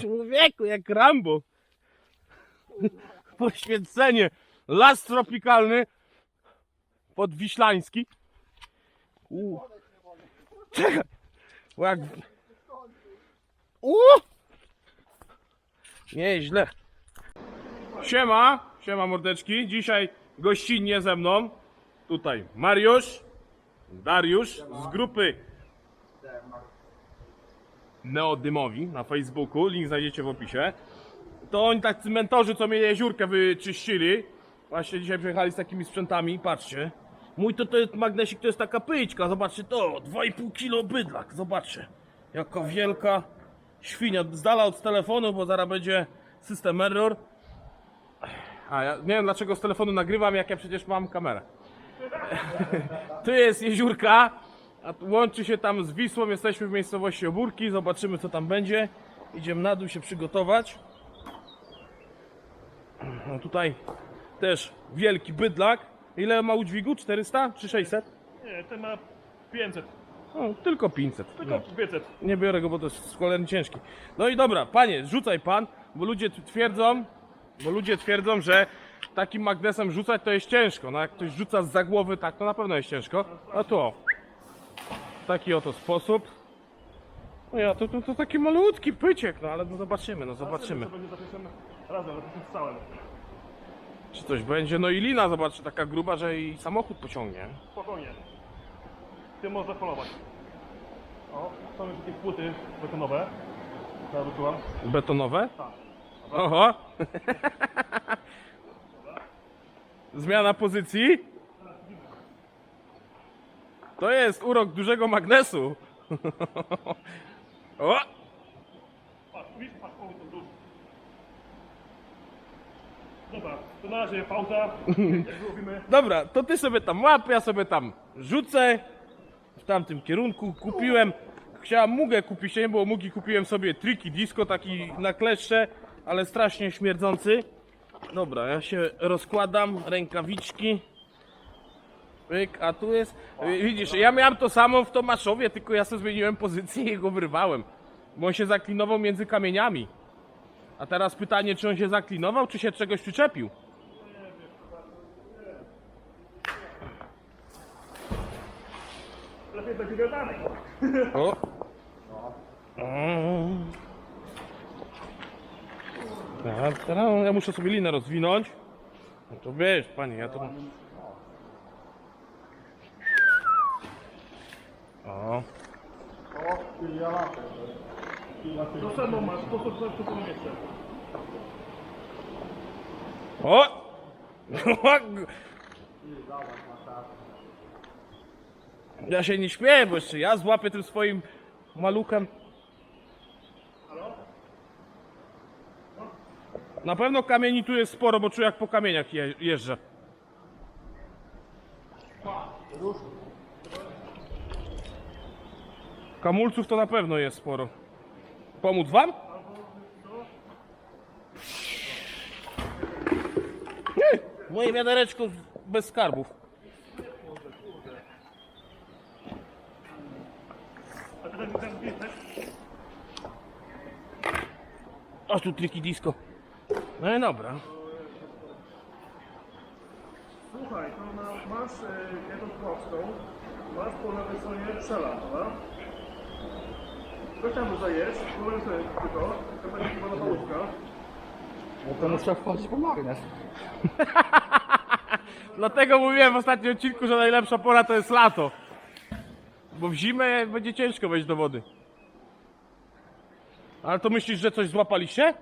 Człowieku, jak Rambo. Poświęcenie. Las tropikalny. Podwiślański. U. Czekaj. Jak... U. Nieźle. Siema, siema mordeczki. Dzisiaj gościnnie ze mną. Tutaj Mariusz, Dariusz z grupy Neodymowi na Facebooku. Link znajdziecie w opisie. To oni tacy mentorzy, co mnie jeziórkę wyczyścili. Właśnie dzisiaj przyjechali z takimi sprzętami. Patrzcie. Mój to, to jest magnesik, to jest taka pyćka. Zobaczcie to. 2,5 kilo bydlak. Zobaczcie. Jaka wielka świnia. Z dala od telefonu, bo zaraz będzie system error. A ja nie wiem dlaczego z telefonu nagrywam, jak ja przecież mam kamerę. tu jest jeziórka, a łączy się tam z Wisłą. Jesteśmy w miejscowości Obórki. Zobaczymy co tam będzie. Idziemy na dół się przygotować. No tutaj też wielki bydlak. Ile ma udźwigu? 400 czy 600? Nie, ten ma 500. O, tylko 500. Tylko No. 500. Nie biorę go, bo to jest cholernie ciężki. No i dobra, panie, rzucaj pan, bo ludzie twierdzą, bo ludzie twierdzą, że takim magnesem rzucać to jest ciężko. No jak ktoś rzuca z za głowy, tak, to na pewno jest ciężko. A tu o, w taki oto sposób. No ja, to, to, to taki malutki pyciek, no ale no zobaczymy, no zobaczymy. To będzie za pierwszym razem, strzałem. Czy coś będzie? No i lina, zobaczcie, taka gruba, że i samochód pociągnie. Spokojnie. Tym można polować. O, są już takie płyty betonowe. Wyczułam. Betonowe? Tak. Oho! Zmiana pozycji? To jest urok dużego magnesu. O! Dobra, to na razie pauza. Dobra, to ty sobie tam łap, ja sobie tam rzucę w tamtym kierunku. Kupiłem, chciałem mugę kupić, nie było mugi, kupiłem sobie triki disco, taki na kleszcze, ale strasznie śmierdzący. Dobra, ja się rozkładam, rękawiczki. Pyk, a tu jest, widzisz, ja miałem to samo w Tomaszowie, tylko ja sobie zmieniłem pozycję i go wyrwałem. Bo on się zaklinował między kamieniami. A teraz pytanie, czy on się zaklinował, czy się czegoś przyczepił? Lepiej będzie gadany. O. A teraz ja muszę sobie linę rozwinąć. No to wiesz, panie, ja to. O. To samo masz, to co to co nie chcę. O! Ja się nie śmieję, bo jeszcze ja złapię tym swoim maluchem. Na pewno kamieni tu jest sporo, bo czuję jak po kamieniach je, jeżdżę. Kamulców to na pewno jest sporo. Pomóc wam? Nie, moje wiadereczko bez skarbów. A ten ten biznes, A tu triki disco. No i dobra. Słuchaj, to masz e, jedną prostą, masz po lewej stronie strzela, prawda? Coś tam zajesz, powiem sobie tylko, to będzie chyba na pałuczka. No to muszę wchodzić po magnes. Dlatego mówiłem w ostatnim odcinku, że najlepsza pora to jest lato. Bo w zimę będzie ciężko wejść do wody. Ale to myślisz, że coś złapaliście?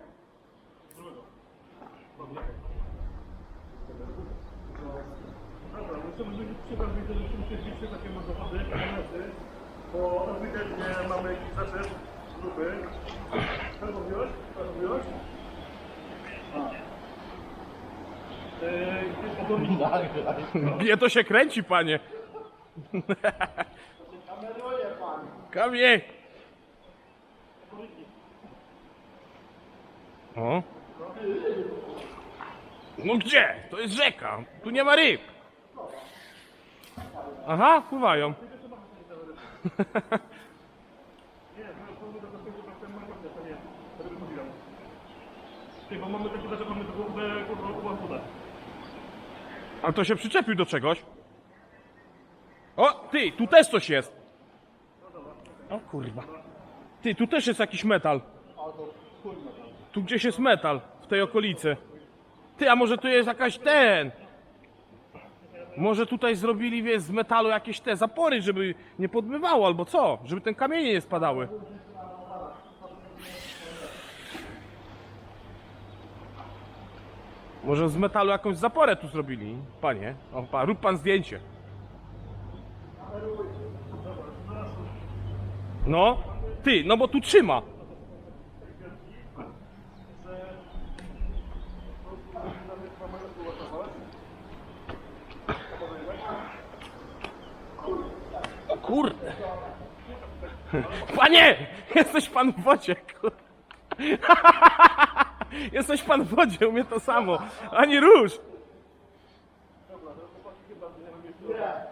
Dobra, musimy przybrać że musimy się takie może wody, kamionety, bo zaczep grupy. Co mówiłeś? Co. Nie, to się kręci, panie. Kamie. O. No gdzie? To jest rzeka. Tu nie ma ryb. Aha, pływają. Nie, no to mówię, że to jest ten magnet, to nie, to bym mówił. Ty, bo mamy takie zaczepione do główne kurwa Ale to się przyczepił do czegoś. O, ty, tu też coś jest. O kurwa. Ty, tu też jest jakiś metal. Tu gdzieś jest metal, w tej okolicy. Ty, a może tu jest jakaś ten... Może tutaj zrobili, wiesz, z metalu jakieś te zapory, żeby nie podmywało, albo co? Żeby ten kamienie nie spadały. Może z metalu jakąś zaporę tu zrobili, panie. O, pa, rób pan zdjęcie. No, ty, no bo tu trzyma. Kurde. Panie! Jesteś pan w wodzie, kurde. Jesteś pan w wodzie, u mnie to samo. Ani róż. We.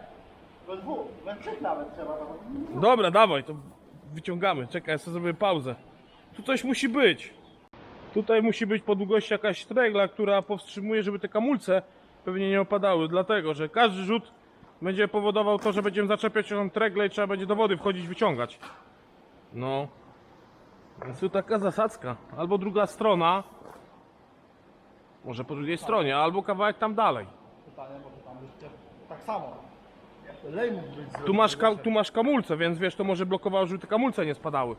Dobra, dawaj, to wyciągamy. Czekaj, ja sobie zrobię pauzę. Tu coś musi być. Tutaj musi być po długości jakaś tregla, która powstrzymuje, żeby te kamulce pewnie nie opadały. Dlatego, że każdy rzut będzie powodował to, że będziemy zaczepiać tą treglę i trzeba będzie do wody wchodzić, wyciągać. No. Więc tu taka zasadzka. Albo druga strona. Może po drugiej stronie, albo kawałek tam dalej. Pytanie, może tam jeszcze tak samo. Lej mógł być Tu masz, ka- tu masz kamulce, więc wiesz, to może blokowało, żeby te kamulce nie spadały.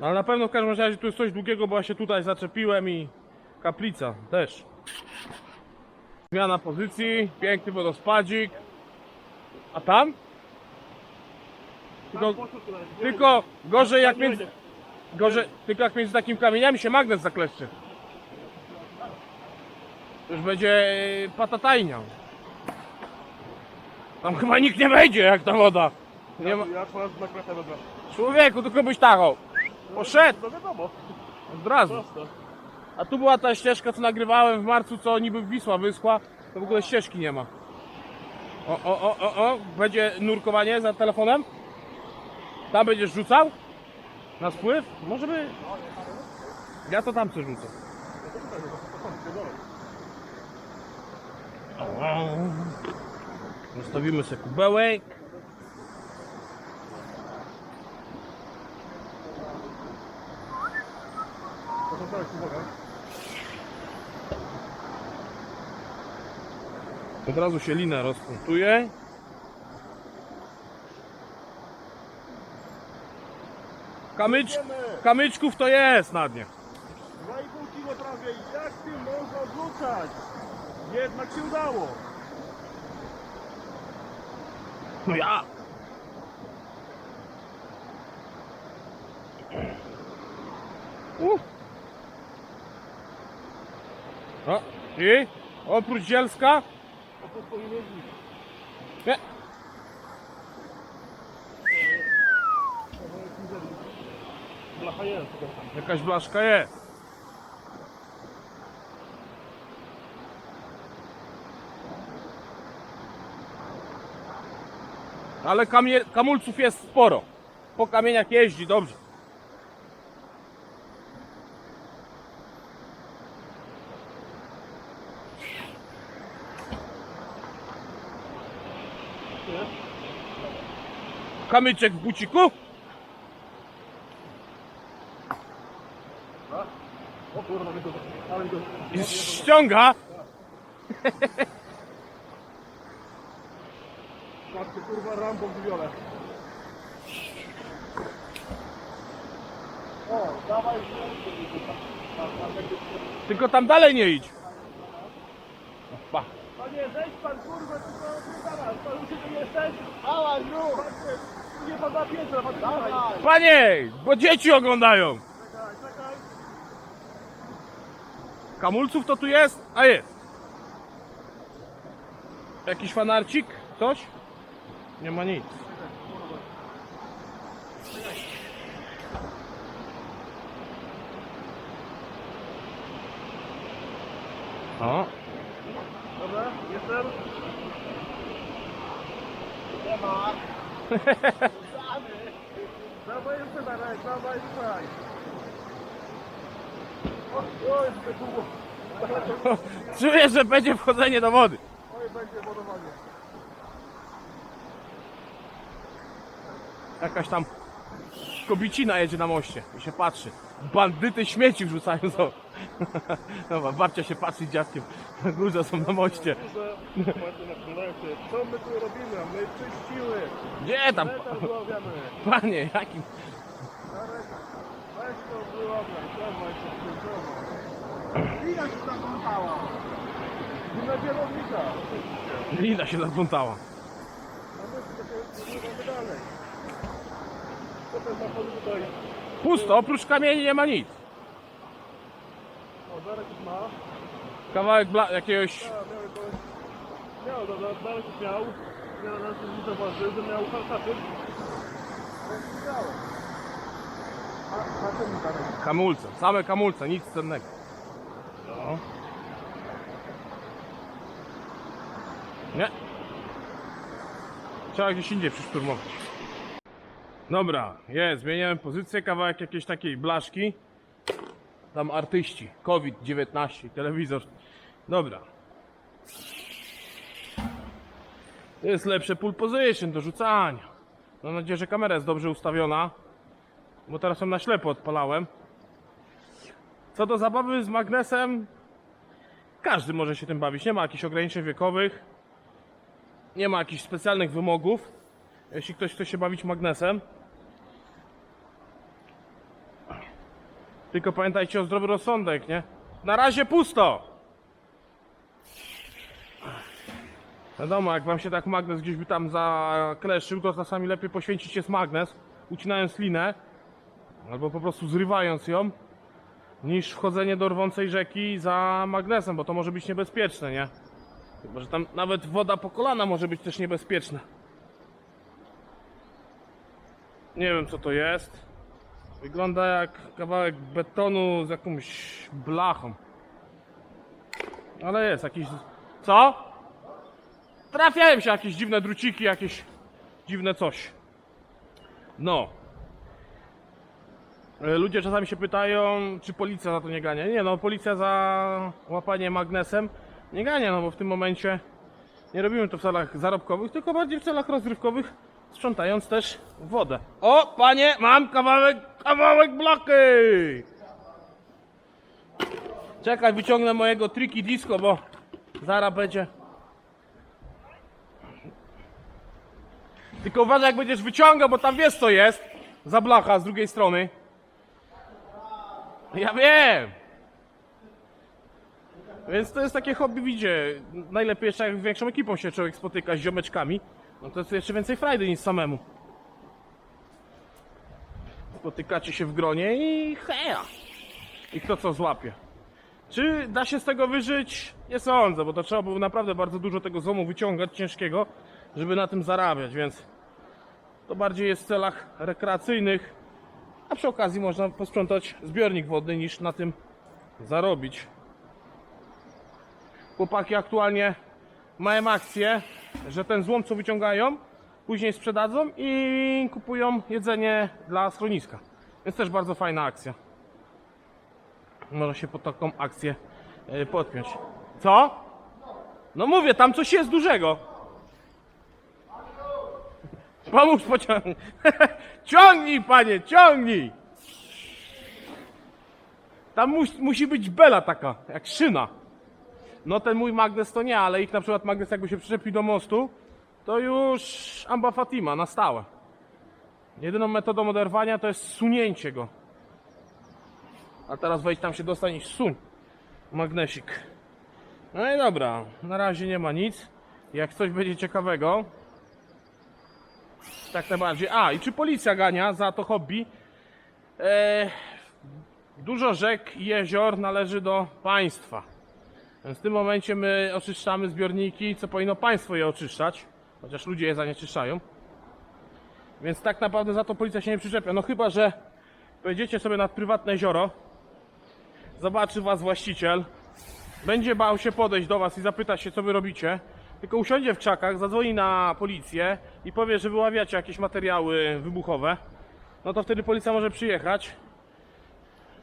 Ale na pewno w każdym razie tu jest coś długiego, bo ja się tutaj zaczepiłem i kaplica też. Zmiana pozycji, piękny wodospadzik. A tam? Tylko, tylko gorzej jak między, gorzej, tylko jak między takimi kamieniami się magnes zakleszczy. Już będzie e, patatajnia. Tam chyba nikt nie wejdzie jak ta woda. Nie ma... Ja na kratę. Człowieku, tylko byś tachał. Poszedł No wiadomo, od razu. prosto. A tu była ta ścieżka, co nagrywałem w marcu, co niby Wisła wyschła. To w ogóle ścieżki nie ma. O, o, o, o, o. Będzie nurkowanie za telefonem? Tam będziesz rzucał? Na spływ? Może by. Ja to tam coś rzucę. Zostawimy sobie kubełek. Od razu się lina rozpuntuje. Kamycz, kamyczków to jest na dnie. 2,5 kilo prawie. Jak ty można odrzucać? Jednak się udało. No ja. Uh. O, i oprócz zielska. Nie. Blacha jest. Jakaś blaszka jest. Ale kamie, kamulców jest sporo. Po kamieniach jeździ dobrze. Kamyczek w buciku? I ściąga. Patrzcie, kurwa, rampą w wiole. O, dawaj, Tylko tam dalej nie idź. Pa. Panie, weź pan, kurwa, tylko nie zaraz. Pan już tu jesteś? Dawaj, no! Nie pan na piętro, pan dawaj. Panie, bo dzieci oglądają. Czekaj, czekaj. Kamulców to tu jest? A jest. Jakiś fanarcik? Coś? Nie ma nic. O, Dobra, jestem. Dawaj jeszcze dalej, dawaj, słuchaj. O to długo. Czuję, że będzie wchodzenie do wody. Oj, będzie wodowanie. Jakaś tam kobicina jedzie na moście i się patrzy. Bandyty śmieci wrzucają do... Dobra, babcia się patrzy z dziadkiem. Górze są na moście. Co my tu robimy? My czyściły. Gdzie tam? Panie, jakim... Weź to wyławiaj, dawaj to skończono. Lina się zaplątała. Lina kierownika. Lina się zaplątała. A my sobie pływamy dalej. Pusto, oprócz kamieni nie ma nic. O, Darek już ma. Kawałek bla... jakiegoś... Miał. Miał, dobra, Darek już miał. Ja na nie zauważył, że miał. Miał. Darek? Hamulce, same hamulce, nic cennego. No. Nie. Trzeba gdzieś indziej przyszturmować. Dobra, jest, zmieniałem pozycję, kawałek jakiejś takiej blaszki. Tam artyści, COVID-19, telewizor. Dobra. To jest lepsze pull position do rzucania. Mam nadzieję, że kamera jest dobrze ustawiona. Bo teraz ją na ślepo odpalałem. Co do zabawy z magnesem, każdy może się tym bawić. Nie ma jakichś ograniczeń wiekowych, nie ma jakichś specjalnych wymogów. Jeśli ktoś chce się bawić magnesem, tylko pamiętajcie o zdrowy rozsądek, nie? Na razie pusto! Wiadomo, jak wam się tak magnes gdzieś by tam zakleszył, to czasami lepiej poświęcić jest magnes, ucinając linę, albo po prostu zrywając ją, niż wchodzenie do rwącej rzeki za magnesem, bo to może być niebezpieczne, nie? Chyba, że tam nawet woda po kolana może być też niebezpieczna. Nie wiem co to jest. Wygląda jak kawałek betonu z jakąś blachą. Ale jest jakiś... Co? Trafiałem się jakieś dziwne druciki, jakieś dziwne coś. No. E, Ludzie czasami się pytają, czy policja za to nie gania. Nie no, policja za łapanie magnesem nie gania, no bo w tym momencie nie robimy to w celach zarobkowych, tylko bardziej w celach rozrywkowych, sprzątając też wodę. O, panie, mam kawałek, kawałek blaki! Czekaj, wyciągnę mojego triki disco, bo zaraz będzie. Tylko uważaj, jak będziesz wyciągał, bo tam wiesz co jest. Za blacha z drugiej strony. Ja wiem. Więc to jest takie hobby, widzie. Najlepiej jeszcze jak większą ekipą się człowiek spotyka z ziomeczkami. No to jest jeszcze więcej frajdy niż samemu. Spotykacie się w gronie i heja. I kto co złapie. Czy da się z tego wyżyć? Nie sądzę, bo to trzeba było naprawdę bardzo dużo tego złomu wyciągać ciężkiego, żeby na tym zarabiać, więc to bardziej jest w celach rekreacyjnych, a przy okazji można posprzątać zbiornik wodny niż na tym zarobić. Chłopaki aktualnie mają akcję, że ten złom co wyciągają, później sprzedadzą i kupują jedzenie dla schroniska. Więc też bardzo fajna akcja. Można się pod taką akcję e, podpiąć. Co? No mówię, tam coś jest dużego. Pomóż pociągnij. ciągnij, panie, ciągnij. Tam mus, musi być bela taka, jak szyna. No ten mój magnes to nie, ale ich na przykład magnes jakby się przyczepił do mostu, to już Amba Fatima na stałe. Jedyną metodą oderwania to jest sunięcie go. A teraz wejdź tam się dostań i suń. Magnesik. No i dobra, na razie nie ma nic. Jak coś będzie ciekawego, tak najbardziej. A, i czy policja gania za to hobby? E, dużo rzek i jezior należy do państwa. Więc w tym momencie my oczyszczamy zbiorniki, co powinno państwo je oczyszczać. Chociaż ludzie je zanieczyszczają. Więc tak naprawdę za to policja się nie przyczepia. No chyba, że pojedziecie sobie nad prywatne jezioro, zobaczy was właściciel, będzie bał się podejść do was i zapytać się, co wy robicie, tylko usiądzie w krzakach, zadzwoni na policję i powie, że wyławiacie jakieś materiały wybuchowe, no to wtedy policja może przyjechać,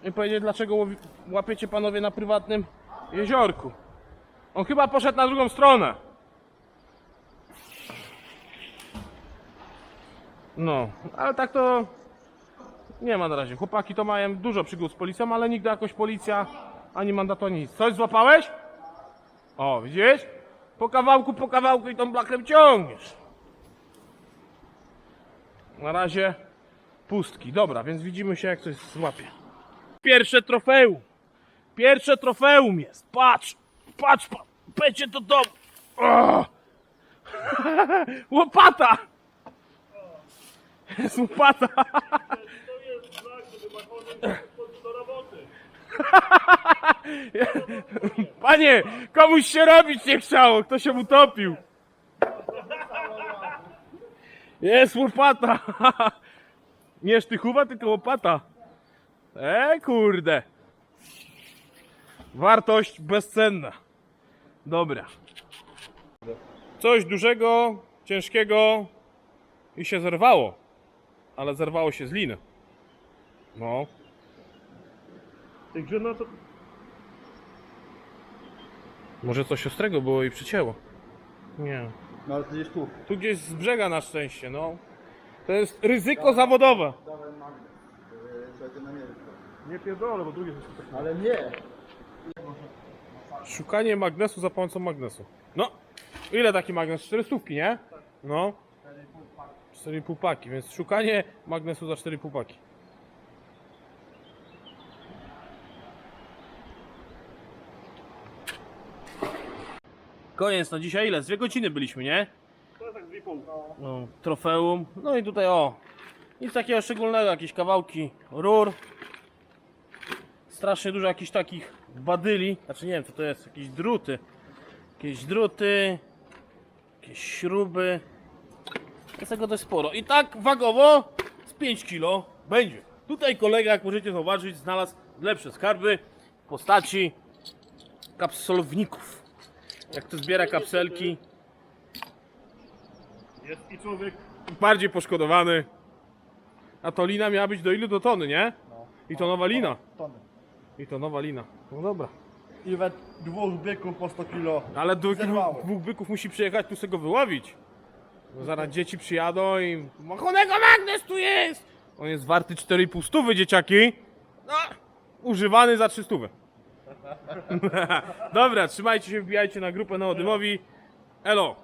i powiedzieć, dlaczego łapiecie panowie na prywatnym jeziorku. On chyba poszedł na drugą stronę. No, ale tak to nie ma na razie. Chłopaki to mają dużo przygód z policją, ale nigdy jakoś policja ani mandatu, ani nic. Coś złapałeś? O, widzisz? Po kawałku, po kawałku i tą blachem ciągniesz. Na razie pustki. Dobra, więc widzimy się jak coś złapie. Pierwsze trofeum. Pierwsze trofeum jest. Patrz, patrz, pa. będzie to dom. O! Łopata! Jest łopata. To jest. Panie, komuś się robić nie chciało, kto się utopił. Jest łopata. Nie sztychowa, tylko łopata. E kurde. Wartość bezcenna. Dobra. Coś dużego, ciężkiego i się zerwało. Ale zerwało się z liny. No. Także no to Może coś ostrego było i przycięło. Nie. No ale to gdzieś tu. Tu gdzieś z brzega na szczęście, no. To jest ryzyko zawodowe. Dawaj magnes. Yy, Słuchajcie, na nie nie pierdolę, bo drugie jest. Ale nie. Szukanie magnesu za pomocą magnesu. No. Ile taki magnes? 400, nie? No. 4,5 paki, więc szukanie magnesu za 4,5 paki. Koniec na dzisiaj. Ile? Z dwie godziny byliśmy, nie? To jest tak no, trofeum. No i tutaj o, nic takiego szczególnego, jakieś kawałki rur. Strasznie dużo jakichś takich badyli, znaczy nie wiem co to jest, jakieś druty. Jakieś druty, jakieś śruby. Jest tego dość sporo. I tak wagowo z 5 kilo będzie. Tutaj kolega, jak możecie zauważyć, znalazł lepsze skarby w postaci kapsolowników. Jak to zbiera kapselki, Jest i człowiek. bardziej poszkodowany. A to lina miała być do ilu? Do tony, nie? No. I to nowa lina. Tony. I to nowa lina. No dobra. I we dwóch byków po 100 kilo. Ale dwóch, Zerwało. dwóch byków musi przyjechać tu sobie go wyłowić. Bo zaraz dzieci przyjadą i... Machonego magnes tu jest! On jest warty 4,5 stówy, dzieciaki. No, używany za 3 stówy. Dobra, trzymajcie się, wbijajcie na grupę Neodymowi. Elo!